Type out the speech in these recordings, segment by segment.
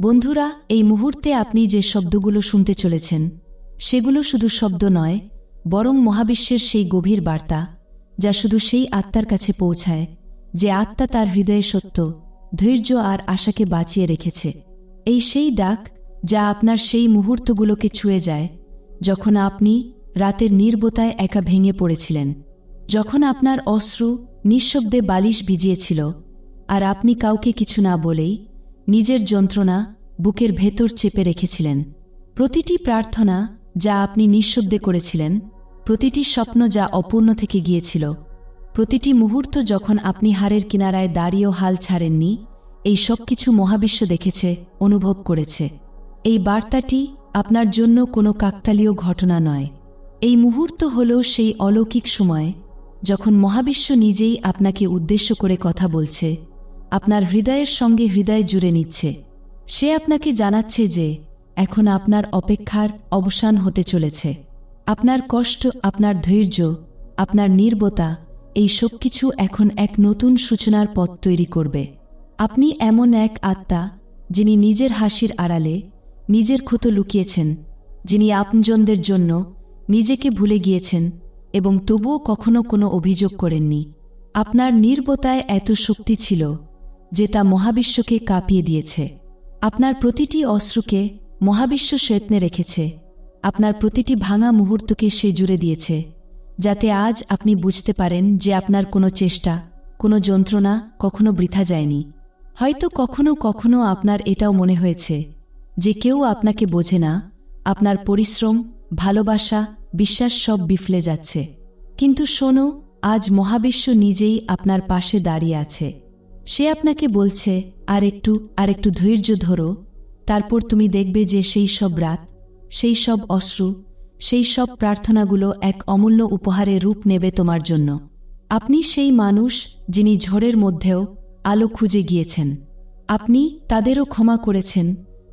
বন্ধুরা, এই মুহূর্তে আপনি যে শব্দগুলো শুনতে চলেছেন, সেগুলো শুধু শব্দ নয়, বরং মহাবিশ্বের সেই গভীর বার্তা, যা শুধু সেই আত্মার কাছে পৌঁছায়, যে আত্মা তার হৃদয়ে সত্য, ধৈর্য আর আশাকে বাঁচিয়ে রেখেছে। এই সেই ডাক, যা আপনার সেই মুহূর্তগুলোকে ছুঁয়ে যায়, যখন আপনি রাতের নির্বতায় একা ভেঙে পড়েছিলেন, যখন আপনার অশ্রু নিঃশব্দে বালিশ ভিজিয়েছিল, আর আপনি কাউকে কিছু না বলেই নিজের যন্ত্রণা বুকের ভেতর চেপে রেখেছিলেন। প্রতিটি প্রার্থনা যা আপনি নিঃশব্দে করেছিলেন, প্রতিটি স্বপ্ন যা অপূর্ণ থেকে গিয়েছিল, প্রতিটি মুহূর্ত যখন আপনি হারের কিনারায় দাঁড়িয়েও হাল ছাড়েননি, এই সব কিছু মহাবিশ্ব দেখেছে, অনুভব করেছে। এই বার্তাটি আপনার জন্য কোনো কাকতালীয় ঘটনা নয়। এই মুহূর্ত হল সেই অলৌকিক সময় যখন মহাবিশ্ব নিজেই আপনাকে উদ্দেশ্য করে কথা বলছে আপনার হৃদয়ের সঙ্গে হৃদয় জুড়ে নিচ্ছে। সে আপনাকে জানাচ্ছে যে, এখন আপনার অপেক্ষার অবসান হতে চলেছে। আপনার কষ্ট, আপনার ধৈর্য, আপনার নির্বতা, এই সব কিছু এখন এক নতুন সূচনার পথ তৈরি করবে। আপনি এমন এক আত্মা, যিনি নিজের হাসির আড়ালে, নিজের ক্ষত লুকিয়েছেন, যিনি আপনজনদের জন্য নিজেকে ভুলে গিয়েছেন এবং তবুও কখনো কোনো অভিযোগ করেননি। আপনার নির্বতায় এত শক্তি ছিল যে তা মহাবিশ্বকে কাঁপিয়ে দিয়েছে। আপনার প্রতিটি অশ্রুকে মহাবিশ্ব শ্বেতনে রেখেছে। আপনার প্রতিটি ভাঙা মুহূর্তকে সে জুড়ে দিয়েছে। যাতে আজ আপনি বুঝতে পারেন যে আপনার কোনো চেষ্টা, কোনো যন্ত্রণা কখনো বৃথা যায়নি। হয়তো কখনো কখনো আপনার এটাও মনে হয়েছে যে কেউ আপনাকে বোঝে না, আপনার পরিশ্রম, ভালোবাসা, বিশ্বাস সব বিফলে যাচ্ছে। কিন্তু শোনো, আজ মহাবিশ্ব নিজেই আপনার পাশে দাঁড়িয়ে আছে। সে আপনাকে বলছে, আর একটু আর একটু ধৈর্য ধরো। তারপর তুমি দেখবে যে সেই সব রাত, সেই সব অশ্রু, সেই সব প্রার্থনাগুলো এক অমূল্য উপহারে রূপ নেবে তোমার জন্য। আপনি সেই মানুষ যিনি ঝড়ের মধ্যেও আলো খুঁজে গিয়েছেন। আপনি তাদেরও ক্ষমা করেছেন,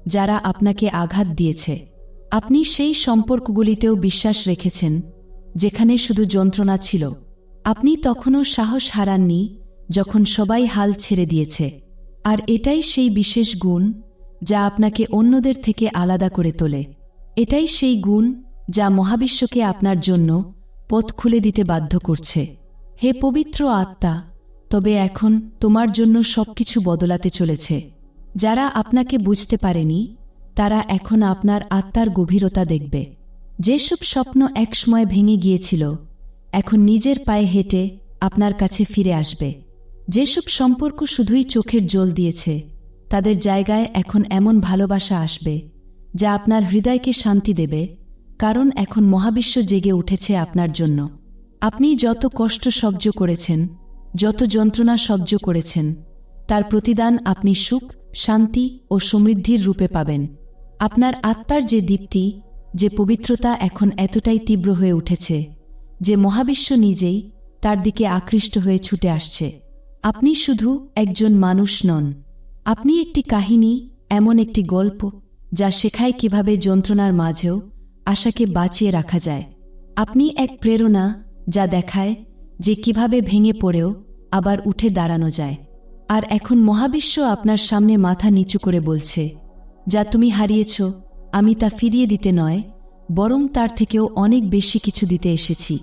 যারা আপনাকে আঘাত দিয়েছে। আপনি সেই সম্পর্কগুলিতেও বিশ্বাস রেখেছেন, যেখানে শুধু যন্ত্রণা ছিল। আপনি তখনও সাহস হারাননি যখন সবাই হাল ছেড়ে দিয়েছে। আর এটাই সেই বিশেষ গুণ যা আপনাকে অন্যদের থেকে আলাদা করে তোলে। এটাই সেই গুণ যা মহাবিশ্বকে আপনার জন্য পথ খুলে দিতে বাধ্য করছে। হে পবিত্র আত্মা, তবে এখন তোমার জন্য সবকিছু বদলাতে চলেছে। যারা আপনাকে বুঝতে পারেনি, তারা এখন আপনার আত্মার গভীরতা দেখবে। যেসব স্বপ্ন একসময় ভেঙে গিয়েছিল, এখন নিজের পায়ে হেঁটে আপনার কাছে ফিরে আসবে। যেসব সম্পর্ক শুধুই চোখের জল দিয়েছে, তাদের জায়গায় এখন এমন ভালোবাসা আসবে, যা আপনার হৃদয়কে শান্তি দেবে, কারণ এখন মহাবিশ্ব জেগে উঠেছে আপনার জন্য। আপনি যত কষ্ট সহ্য করেছেন, যত যন্ত্রণা সহ্য করেছেন, তার প্রতিদান আপনি সুখ, শান্তি ও সমৃদ্ধির রূপে পাবেন। আপনার আত্মার যে দীপ্তি, যে পবিত্রতা এখন এতটাই তীব্র হয়ে উঠেছে, যে মহাবিশ্ব নিজেই তার দিকে আকৃষ্ট হয়ে ছুটে আসছে। আপনি শুধু একজন মানুষ নন। আপনি একটি কাহিনী, এমন একটি গল্প, যা শেখায় কীভাবে যন্ত্রণার মাঝেও আশাকে বাঁচিয়ে রাখা যায়। আপনি এক প্রেরণা, যা দেখায় যে কীভাবে ভেঙে পড়েও আবার উঠে দাঁড়ানো যায়। আর এখন মহাবিশ্ব আপনার সামনে মাথা নিচু করে বলছে, যা তুমি হারিয়েছ, আমি তা ফিরিয়ে দিতে নয়, বরং তার থেকেও অনেক বেশি কিছু দিতে এসেছি।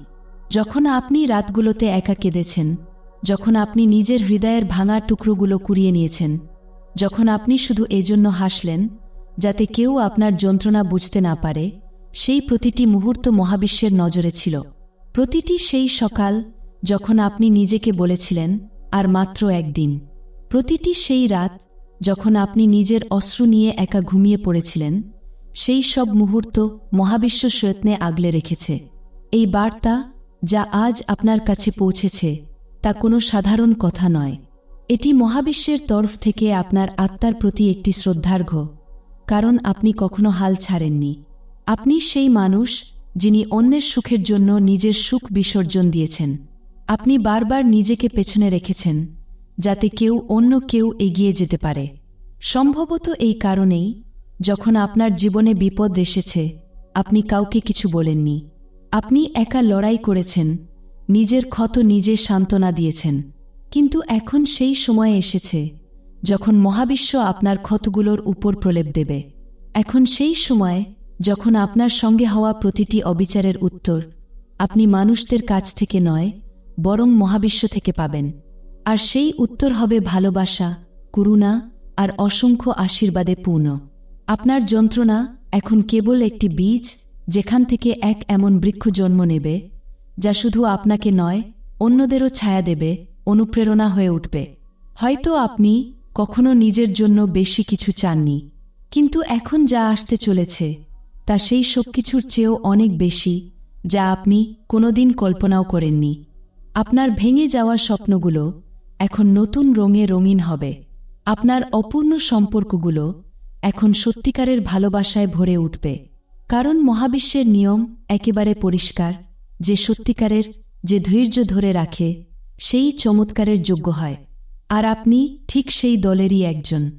যখন আপনি রাতগুলোতে একা কেঁদেছেন যখন আপনি নিজের হৃদয়ের ভাঙা টুকরোগুলো কুড়িয়ে নিয়েছেন, যখন আপনি শুধু এজন্য হাসলেন, যাতে কেউ আপনার যন্ত্রণা বুঝতে না পারে, সেই প্রতিটি মুহূর্ত মহাবিশ্বের নজরে ছিল। প্রতিটি সেই সকাল যখন আপনি নিজেকে বলেছিলেন, আর মাত্র একদিন। প্রতিটি সেই রাত যখন আপনি নিজের অশ্রু নিয়ে একা ঘুমিয়ে পড়েছিলেন, সেই সব মুহূর্ত মহাবিশ্ব সয়ত্নে আগলে রেখেছে। এই বার্তা যা আজ আপনার কাছে পৌঁছেছে তা কোনো সাধারণ কথা নয়। এটি মহাবিশ্বের তরফ থেকে আপনার আত্মার প্রতি একটি শ্রদ্ধার্ঘ, কারণ আপনি কখনো হাল ছাড়েননি। আপনি সেই মানুষ যিনি অন্যের সুখের জন্য নিজের সুখ বিসর্জন দিয়েছেন। আপনি বারবার নিজেকে পেছনে রেখেছেন, যাতে কেউ অন্য কেউ এগিয়ে যেতে পারে। সম্ভবত এই কারণেই যখন আপনার জীবনে বিপদ এসেছে, আপনি কাউকে কিছু বলেননি। আপনি একা লড়াই করেছেন নিজের ক্ষত নিজে সান্ত্বনা দিয়েছেন। কিন্তু এখন সেই সময় এসেছে যখন মহাবিশ্ব আপনার ক্ষতগুলোর উপর প্রলেপ দেবে। এখন সেই সময় যখন আপনার সঙ্গে হওয়া প্রতিটি অবিচারের উত্তর আপনি মানুষদের কাছ থেকে নয়, বরং মহাবিশ্ব থেকে পাবেন। আর সেই উত্তর হবে ভালোবাসা, করুণা আর অসংখ্য আশীর্বাদে পূর্ণ। আপনার যন্ত্রণা এখন কেবল একটি বীজ যেখান থেকে এক এমন বৃক্ষ জন্ম নেবে যা শুধু আপনাকে নয়, অন্যদেরও ছায়া দেবে, অনুপ্রেরণা হয়ে উঠবে। হয়তো আপনি কখনো নিজের জন্য বেশি কিছু চাননি, কিন্তু এখন যা আসতে চলেছে, তা সেই সব কিছুর চেয়েও অনেক বেশি, যা আপনি কোনোদিন কল্পনাও করেননি। আপনার ভেঙে যাওয়া স্বপ্নগুলো এখন নতুন রঙে রঙিন হবে। আপনার অপূর্ণ সম্পর্কগুলো এখন সত্যিকারের ভালোবাসায় ভরে উঠবে। কারণ মহাবিশ্বের নিয়ম একেবারে পরিষ্কার যে সত্যিকারের, যে ধৈর্য ধরে রাখে, সেই চমৎকারের যোগ্য হয়। আর আপনি ঠিক সেই দলেরই একজন।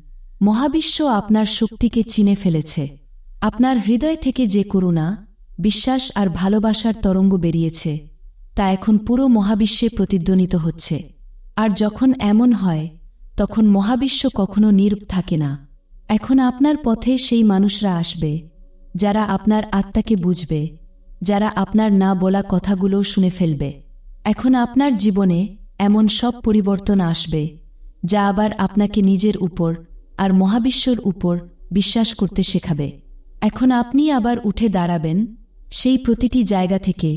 মহাবিশ্ব আপনার শক্তিকে চিনে ফেলেছে। আপনার হৃদয় থেকে যে করুণা, বিশ্বাস আর ভালোবাসার তরঙ্গ বেরিয়েছে, তা এখন পুরো মহাবিশ্বে প্রতিধ্বনিত হচ্ছে। আর যখন এমন হয়, তখন মহাবিশ্ব কখনো নীরব থাকে না। এখন আপনার পথে সেই মানুষরা আসবে, যারা আপনার আত্মাকে বুঝবে যারা আপনার না বলা কথাগুলো শুনে ফেলবে। এখন আপনার জীবনে এমন সব পরিবর্তন আসবে, যা আবার আপনাকে নিজের উপর আর মহাবিশ্বর উপর বিশ্বাস করতে শেখাবে। এখন আপনি আবার উঠে দাঁড়াবেন সেই প্রতিটি জায়গা থেকে,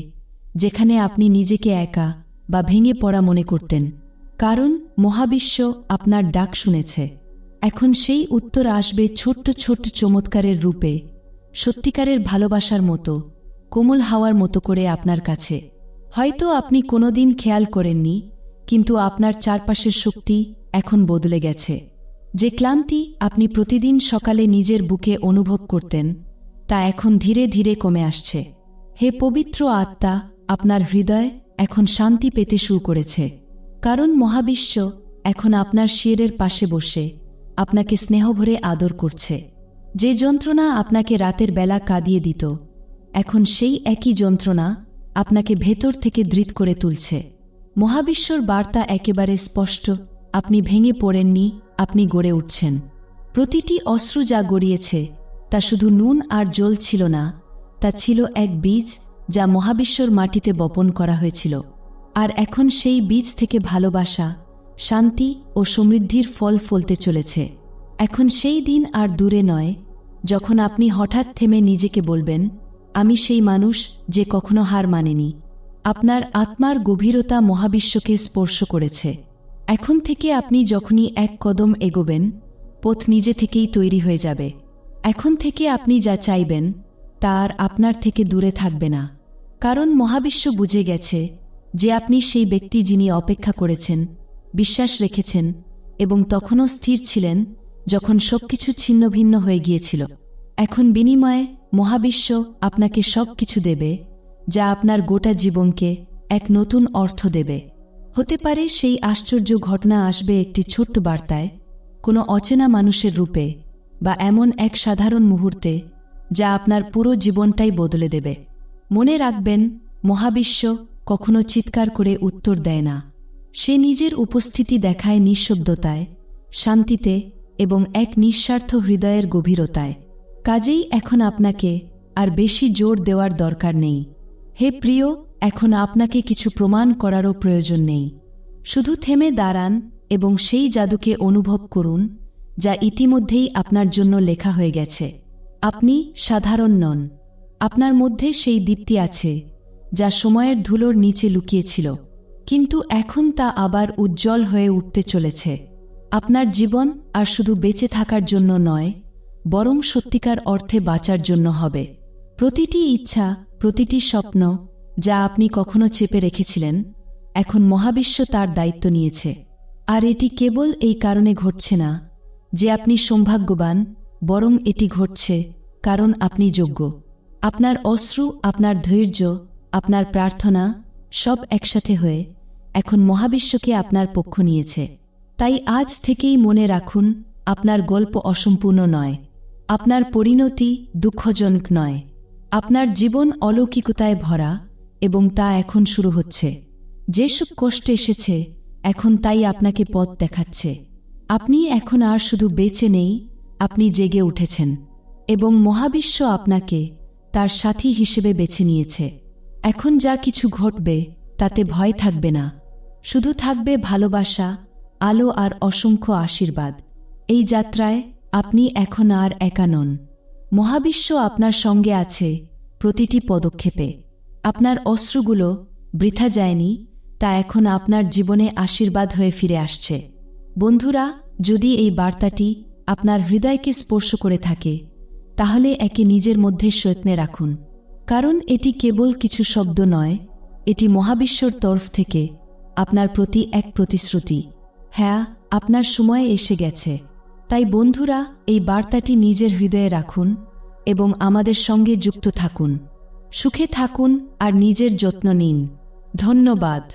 যেখানে আপনি নিজেকে একা বা ভেঙে পড়া মনে করতেন, কারণ মহাবিশ্ব আপনার ডাক শুনেছে। এখন সেই উত্তর আসবে ছোট্ট ছোট্ট চমৎকারের রূপে, সত্যিকারের ভালোবাসার মতো। কোমল হাওয়ার মতো করে আপনার কাছে। হয়তো আপনি কোনোদিন খেয়াল করেননি, কিন্তু আপনার চারপাশের শক্তি এখন বদলে গেছে। যে ক্লান্তি আপনি প্রতিদিন সকালে নিজের বুকে অনুভব করতেন, তা এখন ধীরে ধীরে কমে আসছে। হে পবিত্র আত্মা, আপনার হৃদয় এখন শান্তি পেতে শুরু করেছে। কারণ মহাবিশ্ব এখন আপনার শিরের পাশে বসে, আপনাকে স্নেহভরে আদর করছে। যে যন্ত্রণা আপনাকে রাতের বেলা কাঁদিয়ে দিত এখন সেই একই যন্ত্রণা আপনাকে ভেতর থেকে দৃত করে তুলছে। মহাবিশ্বর বার্তা একেবারে স্পষ্ট, আপনি ভেঙে পড়েননি, আপনি গড়ে উঠছেন। প্রতিটি অশ্রু যা গড়িয়েছে, তা শুধু নুন আর জল ছিল না, তা ছিল এক বীজ যা মহাবিশ্বর মাটিতে বপন করা হয়েছিল। আর এখন সেই বীজ থেকে ভালোবাসা, শান্তি ও সমৃদ্ধির ফল ফলতে চলেছে। এখন সেই দিন আর দূরে নয়, যখন আপনি হঠাৎ থেমে নিজেকে বলবেন আমি সেই মানুষ যে কখনো হার মানেনি। আপনার আত্মার গভীরতা মহাবিশ্বকে স্পর্শ করেছে। এখন থেকে আপনি যখনই এক কদম এগোবেন, পথ নিজে থেকেই তৈরি হয়ে যাবে। এখন থেকে আপনি যা চাইবেন, তা আর আপনার থেকে দূরে থাকবে না। কারণ মহাবিশ্ব বুঝে গেছে যে আপনি সেই ব্যক্তি যিনি অপেক্ষা করেছেন, বিশ্বাস রেখেছেন এবং তখনও স্থির ছিলেন যখন সবকিছু ছিন্ন ভিন্ন হয়ে গিয়েছিল। এখন বিনিময়ে মহাবিশ্ব আপনাকে সব কিছু দেবে, যা আপনার গোটা জীবনকে এক নতুন অর্থ দেবে। হতে পারে সেই আশ্চর্য ঘটনা আসবে একটি ছোট্ট বার্তায়, কোনো অচেনা মানুষের রূপে বা এমন এক সাধারণ মুহূর্তে যা আপনার পুরো জীবনটাই বদলে দেবে। মনে রাখবেন, মহাবিশ্ব কখনো চিৎকার করে উত্তর দেয় না। সে নিজের উপস্থিতি দেখায় নিঃশব্দতায়, শান্তিতে এবং এক নিঃস্বার্থ হৃদয়ের গভীরতায়। কাজেই এখন আপনাকে আর বেশি জোর দেওয়ার দরকার নেই। হে প্রিয়, এখন আপনাকে কিছু প্রমাণ করারও প্রয়োজন নেই। শুধু থেমে দাঁড়ান এবং সেই জাদুকে অনুভব করুন, যা ইতিমধ্যেই আপনার জন্য লেখা হয়ে গেছে। আপনি সাধারণ নন। আপনার মধ্যে সেই দীপ্তি আছে, যা সময়ের ধুলোর নিচে লুকিয়েছিল, কিন্তু এখন তা আবার উজ্জ্বল হয়ে উঠতে চলেছে। আপনার জীবন আর শুধু বেঁচে থাকার জন্য নয় বরং সত্যিকার অর্থে বাঁচার জন্য হবে। প্রতিটি ইচ্ছা, প্রতিটি স্বপ্ন যা আপনি কখনো চেপে রেখেছিলেন, এখন মহাবিশ্ব তার দায়িত্ব নিয়েছে। আর এটি কেবল এই কারণে ঘটছে না যে আপনি সৌভাগ্যবান, বরং এটি ঘটছে কারণ আপনি যোগ্য। আপনার অশ্রু, আপনার ধৈর্য, আপনার প্রার্থনা সব একসাথে হয়ে এখন মহাবিশ্বকে আপনার পক্ষ নিয়েছে। তাই আজ থেকেই মনে রাখুন, আপনার গল্প অসম্পূর্ণ নয়। আপনার পরিণতি দুঃখজনক নয়। আপনার জীবন অলৌকিকতায় ভরা এবং তা এখন শুরু হচ্ছে। যেসব কষ্ট এসেছে, এখন তাই আপনাকে পথ দেখাচ্ছে। আপনি এখন আর শুধু বেঁচে নেই, আপনি জেগে উঠেছেন এবং মহাবিশ্ব আপনাকে তার সাথী হিসেবে বেছে নিয়েছে। এখন যা কিছু ঘটবে, তাতে ভয় থাকবে না। শুধু থাকবে ভালোবাসা, আলো আর অসংখ্য আশীর্বাদ। এই যাত্রায় আপনি এখন আর একা নন। মহাবিশ্ব আপনার সঙ্গে আছে প্রতিটি পদক্ষেপে। আপনার অশ্রুগুলো বৃথা যায়নি, তা এখন আপনার জীবনে আশীর্বাদ হয়ে ফিরে আসছে। বন্ধুরা, যদি এই বার্তাটি আপনার হৃদয়কে স্পর্শ করে থাকে, তাহলে একে নিজের মধ্যে সৈত্নে রাখুন। কারণ এটি কেবল কিছু শব্দ নয়, এটি মহাবিশ্বর তরফ থেকে আপনার প্রতি এক প্রতিশ্রুতি। হ্যাঁ আপনার সময় এসে গেছে। তাই বন্ধুরা, এই বার্তাটি নিজের হৃদয়ে রাখুন এবং আমাদের সঙ্গে যুক্ত থাকুন। সুখে থাকুন আর নিজের যত্ন নিন। ধন্যবাদ।